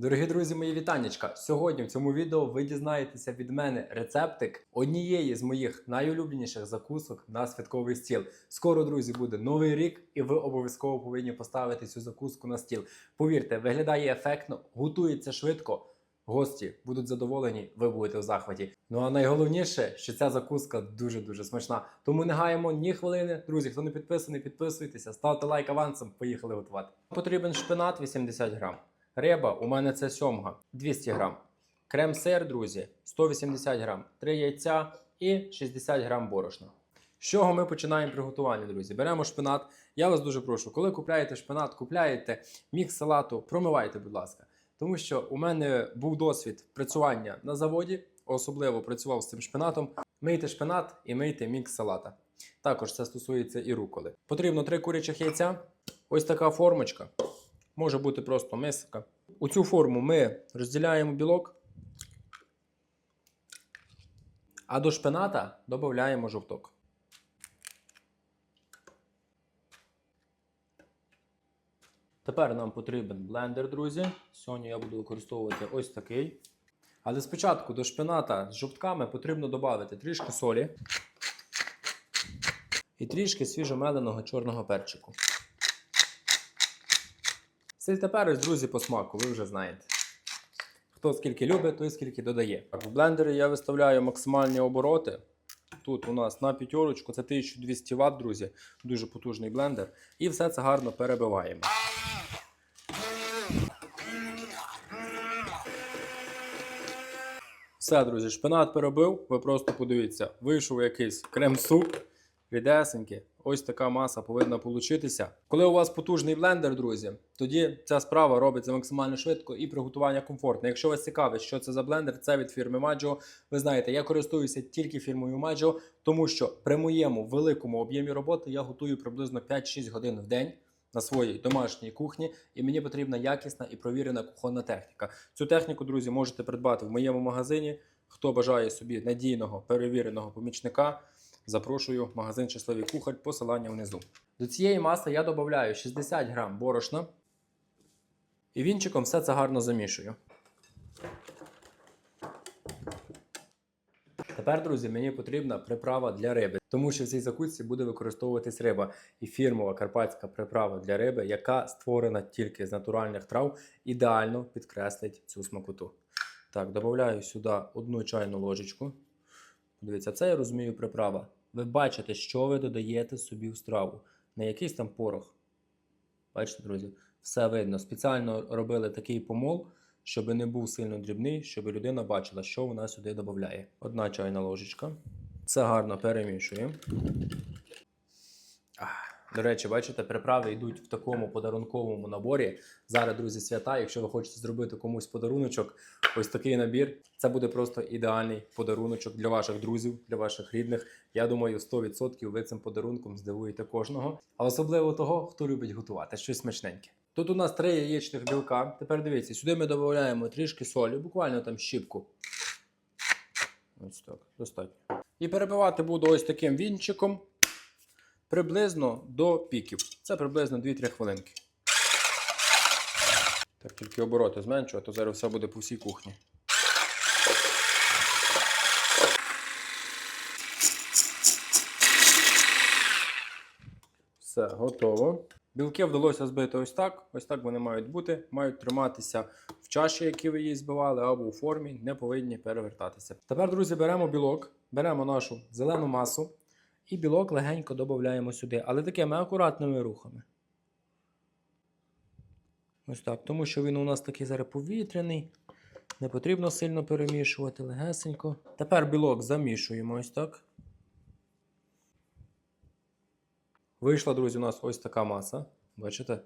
Дорогі друзі, мої вітаннячка! Сьогодні в цьому відео ви дізнаєтеся від мене рецептик однієї з моїх найулюбленіших закусок на святковий стіл. Скоро, друзі, буде новий рік, і ви обов'язково повинні поставити цю закуску на стіл. Повірте, виглядає ефектно, готується швидко. Гості будуть задоволені, ви будете в захваті. Ну а найголовніше, що ця закуска дуже дуже смачна. Тому не гаємо ні хвилини. Друзі, хто не підписаний, підписуйтеся, ставте лайк авансом. Поїхали готувати. Потрібен шпинат 80 грам. Риба у мене це сьомга 200 грам. Крем-сир, друзі, 180 грам, 3 яйця і 60 грам борошна. З чого ми починаємо приготування, друзі? Беремо шпинат. Я вас дуже прошу, коли купляєте шпинат, купляєте мікс салату, промивайте, будь ласка. Тому що у мене був досвід працювання на заводі, особливо працював з цим шпинатом. Мийте шпинат і мийте мікс салата. Також це стосується і руколи. Потрібно 3 курячих яйця. Ось така формочка. Може бути просто миска. У цю форму ми розділяємо білок, а до шпината додаємо жовток. Тепер нам потрібен блендер, друзі. Сьогодні я буду використовувати ось такий. Але спочатку до шпината з жовтками потрібно додати трішки солі і трішки свіжомеленого чорного перчику. Сіль та перець, друзі, по смаку, ви вже знаєте. Хто скільки любить, той скільки додає. В блендері я виставляю максимальні обороти. Тут у нас на п'ятерочку це 1200 Вт, друзі, дуже потужний блендер. І все це гарно перебиваємо. Все, друзі, шпинат перебив. Ви просто подивіться, вийшов якийсь крем-суп, рідесенький. Ось така маса повинна получитися. Коли у вас потужний блендер, друзі, тоді ця справа робиться максимально швидко і приготування комфортне. Якщо вас цікавить, що це за блендер, це від фірми Maggio. Ви знаєте, я користуюся тільки фірмою Maggio, тому що при моєму великому об'ємі роботи я готую приблизно 5-6 годин в день. На своїй домашній кухні, і мені потрібна якісна і провірена кухонна техніка. Цю техніку, друзі, можете придбати в моєму магазині. Хто бажає собі надійного перевіреного помічника, запрошую в магазин Щасливий кухар, посилання внизу. До цієї маси я додаю 60 грам борошна і вінчиком все це гарно замішую. Тепер, друзі, мені потрібна приправа для риби, тому що в цій закусці буде використовуватись риба і фірмова карпатська приправа для риби, яка створена тільки з натуральних трав, ідеально підкреслить цю смакоту. Так, додаю сюди одну чайну ложечку. Дивіться, це я розумію приправа. Ви бачите, що ви додаєте собі в страву. Не якийсь там порох. Бачите, друзі, все видно. Спеціально робили такий помол, щоб не був сильно дрібний, щоб людина бачила, що вона сюди додає. Одна чайна ложечка. Це гарно перемішуємо. До речі, бачите, приправи йдуть в такому подарунковому наборі. Зараз, друзі, свята. Якщо ви хочете зробити комусь подаруночок, ось такий набір. Це буде просто ідеальний подаруночок для ваших друзів, для ваших рідних. Я думаю, 100% ви цим подарунком здивуєте кожного. А особливо того, хто любить готувати щось смачненьке. Тут у нас три яєчних білка. Тепер дивіться, сюди ми додаємо трішки солі, буквально там щіпку. Ось так, достатньо. І перебивати буду ось таким вінчиком приблизно до піків. Це приблизно 2-3 хвилинки. Так, тільки обороти зменшу, а то зараз все буде по всій кухні. Все, готово. Білки вдалося збити ось так. Ось так вони мають бути. Мають триматися в чаші, які ви її збивали, або у формі, не повинні перевертатися. Тепер, друзі, беремо білок, беремо нашу зелену масу і білок легенько додаємо сюди, але такими акуратними рухами. Ось так, тому що він у нас такий зараз повітряний. Не потрібно сильно перемішувати легесенько. Тепер білок замішуємо ось так. Вийшла, друзі, у нас ось така маса. Бачите?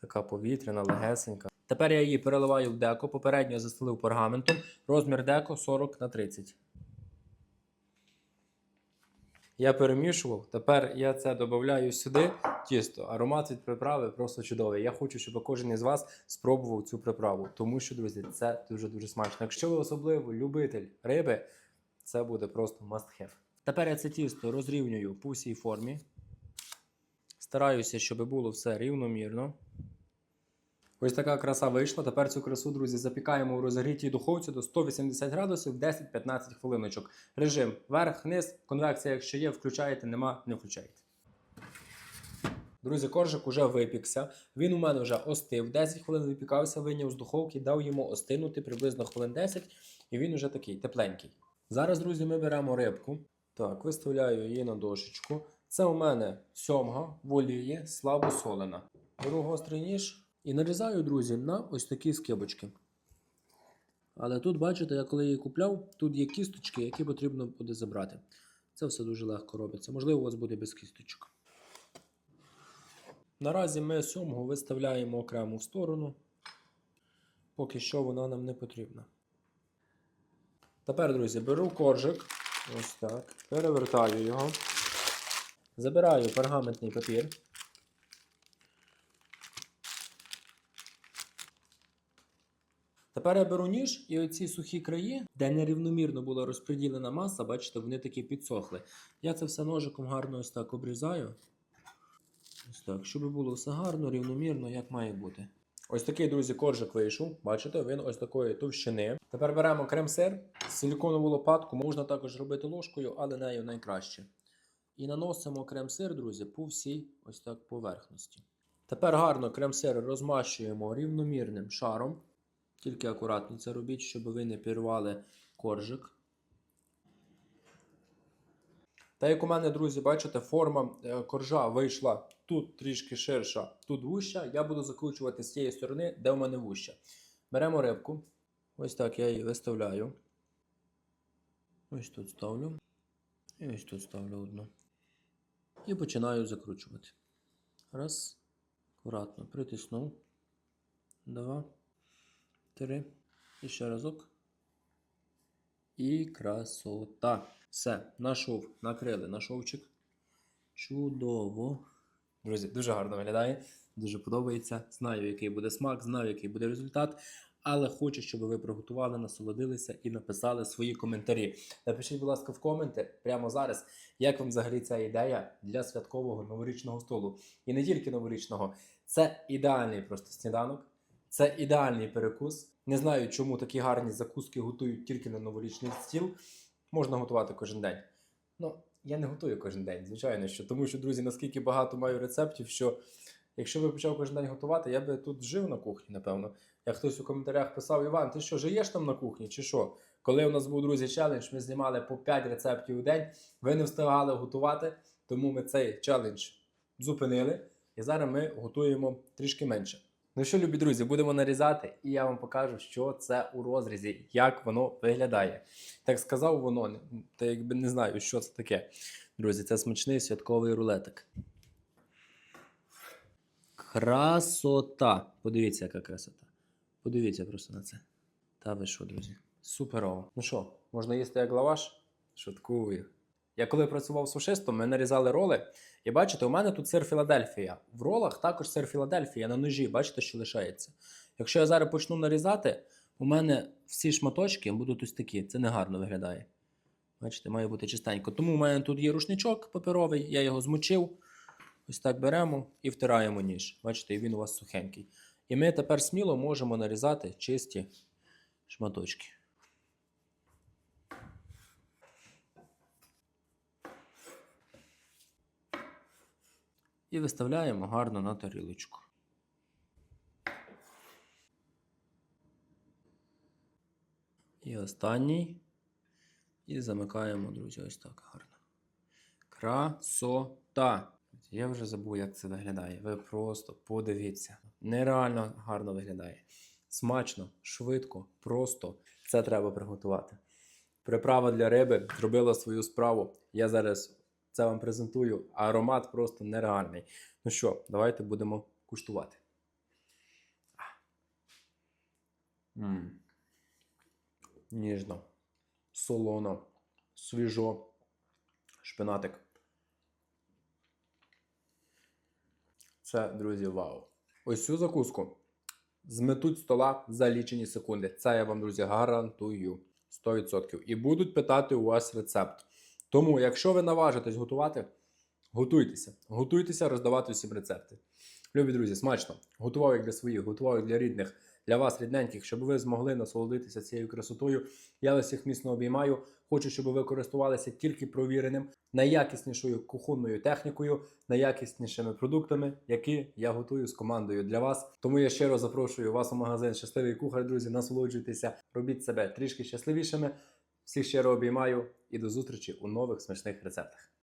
Така повітряна, легесенька. Тепер я її переливаю в деко. Попередньо застелив пергаментом. Розмір деко 40 на 30. Я перемішував. Тепер я це додаю сюди. Тісто. Аромат від приправи просто чудовий. Я хочу, щоб кожен із вас спробував цю приправу. Тому що, друзі, це дуже-дуже смачно. Якщо ви особливо любитель риби, це буде просто must have. Тепер я це тісто розрівнюю по всій формі. Стараюся, щоб було все рівномірно. Ось така краса вийшла. Тепер цю красу, друзі, запікаємо у розігрітій духовці до 180 градусів 10-15 хвилиночок. Режим верх-низ, конвекція, якщо є, включаєте, нема, не включаєте. Друзі, коржик уже випікся. Він у мене вже остив. 10 хвилин випікався, вийняв з духовки, дав йому остинути приблизно хвилин 10, і він уже такий тепленький. Зараз, друзі, ми беремо рибку. Так, виставляю її на дошечку. Це у мене сьомга в слабо солена. Беру гострий ніж і нарізаю, друзі, на ось такі скибочки. Але тут, бачите, я коли її купляв, тут є кісточки, які потрібно буде забрати. Це все дуже легко робиться. Можливо, у вас буде без кісточок. Наразі ми сьомгу виставляємо окремо в сторону. Поки що вона нам не потрібна. Тепер, друзі, беру коржик. Ось так. Перевертаю його. Забираю пергаментний папір. Тепер я беру ніж і оці сухі краї, де нерівномірно була розподілена маса, бачите, вони такі підсохли. Я це все ножиком гарно ось так обрізаю. Ось так, щоб було все гарно, рівномірно, як має бути. Ось такий, друзі, коржик вийшов. Бачите, він ось такої товщини. Тепер беремо крем-сир, силіконову лопатку, можна також робити ложкою, але нею найкраще. І наносимо крем-сир, друзі, по всій ось так поверхності. Тепер гарно крем-сир розмащуємо рівномірним шаром. Тільки акуратно це робіть, щоб ви не пірвали коржик. Та як у мене, друзі, бачите, форма е, коржа вийшла тут трішки ширша, тут вуща. Я буду закручувати з цієї сторони, де у мене вуща. Беремо рибку. Ось так я її виставляю. Ось тут ставлю. І ось тут ставлю одну. І починаю закручувати. Раз. Акуратно притиснув. Два. Три. І ще разок. І красота. Все, нашов, накрили на шовчик. Чудово. Друзі, дуже гарно виглядає, дуже подобається. Знаю, який буде смак, знаю, який буде результат. Але хочу, щоб ви приготували, насолодилися і написали свої коментарі. Напишіть, будь ласка, в коменти прямо зараз, як вам взагалі ця ідея для святкового новорічного столу. І не тільки новорічного, це ідеальний просто сніданок, це ідеальний перекус. Не знаю, чому такі гарні закуски готують тільки на новорічний стіл. Можна готувати кожен день. Ну, я не готую кожен день, звичайно, що тому що, друзі, наскільки багато маю рецептів, що якщо би почав кожен день готувати, я би тут жив на кухні, напевно. Як хтось у коментарях писав, Іван, ти що, живеш там на кухні, чи що? Коли у нас був друзі челендж, ми знімали по 5 рецептів у день, ви не встигали готувати, тому ми цей челендж зупинили. І зараз ми готуємо трішки менше. Ну що, любі друзі, будемо нарізати, і я вам покажу, що це у розрізі, як воно виглядає. Так сказав воно, та якби не знаю, що це таке. Друзі, це смачний святковий рулетик. Красота! Подивіться, яка красота. Подивіться просто на це. Та ви що, друзі? Суперово. Ну що, можна їсти як лаваш? Шуткую. Я коли працював сушистом, ми нарізали роли. І бачите, у мене тут сир Філадельфія. В ролах також сир Філадельфія на ножі, бачите, що лишається. Якщо я зараз почну нарізати, у мене всі шматочки будуть ось такі. Це не гарно виглядає. Бачите, має бути чистенько. Тому у мене тут є рушничок паперовий, я його змочив. Ось так беремо і втираємо ніж. Бачите, і він у вас сухенький. І ми тепер сміло можемо нарізати чисті шматочки. І виставляємо гарно на тарілочку. І останній. І замикаємо, друзі, ось так гарно. Красота! Я вже забув, як це виглядає. Ви просто подивіться. Нереально гарно виглядає. Смачно, швидко, просто. Це треба приготувати. Приправа для риби зробила свою справу. Я зараз це вам презентую. Аромат просто нереальний. Ну що, давайте будемо куштувати. М. Ніжно, солоно, свіжо, шпинатик. Це, друзі, вау. Ось цю закуску зметуть стола за лічені секунди. Це я вам, друзі, гарантую 100%. І будуть питати у вас рецепт. Тому, якщо ви наважитесь готувати, готуйтеся. Готуйтеся роздавати всім рецепти. Любі друзі, смачно. Готував як для своїх, готував як для рідних, для вас, рідненьких, щоб ви змогли насолодитися цією красотою. Я вас всіх міцно обіймаю. Хочу, щоб ви користувалися тільки провіреним, найякіснішою кухонною технікою, найякіснішими продуктами, які я готую з командою для вас. Тому я щиро запрошую вас у магазин Щасливий кухар, друзі. Насолоджуйтеся, робіть себе трішки щасливішими. Всіх щиро обіймаю і до зустрічі у нових смачних рецептах.